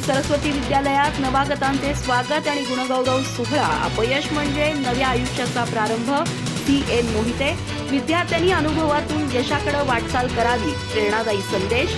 श्री सरस्वती विद्यालयात नवागतांचे स्वागत आणि गुणगौरव सोहळा. अपयश म्हणजे नव्या आयुष्याचा प्रारंभ. सी. एन. मोहिते विद्यार्थ्यांनी अनुभवातून यशाकडे वाटचाल करावी. प्रेरणादायी संदेश.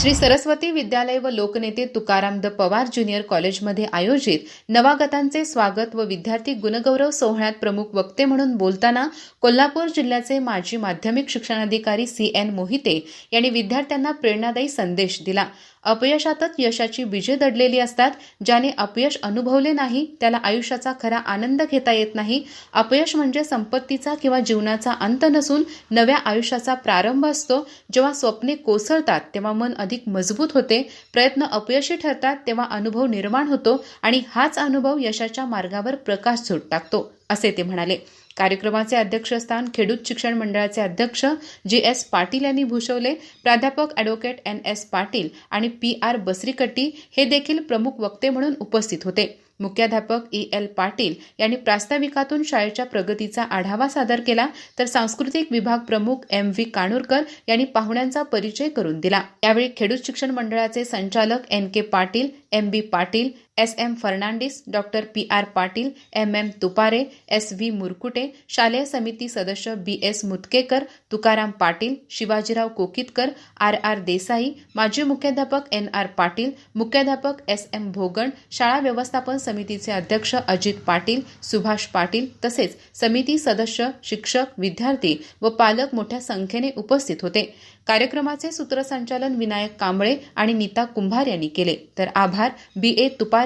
श्री सरस्वती विद्यालय व लोकनेते तुकाराम द पवार ज्युनियर कॉलेजमध्ये आयोजित नवागतांचे स्वागत व विद्यार्थी गुणगौरव सोहळ्यात प्रमुख वक्ते म्हणून बोलताना कोल्हापूर जिल्ह्याचे माजी माध्यमिक शिक्षणाधिकारी सी एन मोहिते यांनी विद्यार्थ्यांना प्रेरणादायी संदेश दिला. अपयशातच यशाची बीजे दडलेली असतात ज्याने अपयश अनुभवले नाही त्याला आयुष्याचा खरा आनंद घेता येत नाही. अपयश म्हणजे संपत्तीचा किंवा जीवनाचा अंत नसून नव्या आयुष्याचा प्रारंभ असतो. जेव्हा स्वप्ने कोसळतात तेव्हा मन अधिक मजबूत होते प्रयत्न अपयशी ठरतात तेव्हा अनुभव निर्माण होतो आणि हाच अनुभव यशाच्या मार्गावर प्रकाश झोड टाकतो. असे ते म्हणाले. कार्यक्रमाचे अध्यक्षस्थान खेडूत शिक्षण मंडळाचे अध्यक्ष जी एस पाटील यांनी भूषवले. प्राध्यापक ॲडव्होकेट एन एस पाटील आणि पी आर बसरीकट्टी हे देखील प्रमुख वक्ते म्हणून उपस्थित होते. मुख्याध्यापक ई एल पाटील यांनी प्रास्ताविकातून शाळेच्या प्रगतीचा आढावा सादर केला. तर सांस्कृतिक विभाग प्रमुख एम व्ही काणूरकर यांनी पाहुण्यांचा परिचय करून दिला. यावेळी खेडूत शिक्षण मंडळाचे संचालक N K Patil M B Patil S M Fernandes doctor P R Patil M M Tupare S V Murkute शालेय समिती सदस्य B S Mutkekar Tukaram Patil Shivajirao Kokitkar R R Desai माजी मुख्याध्यापक एन आर पाटील मुख्याध्यापक S M भोगण शाळा व्यवस्थापन समितीचे अध्यक्ष अजित पाटील सुभाष पाटील तसेच समिती सदस्य शिक्षक विद्यार्थी व पालक मोठ्या संख्येने उपस्थित होते. कार्यक्रमाचे सूत्रसंचालन विनायक कांबळे आणि नीता कुंभार यांनी केले. तर आभार. बी ए तुपारे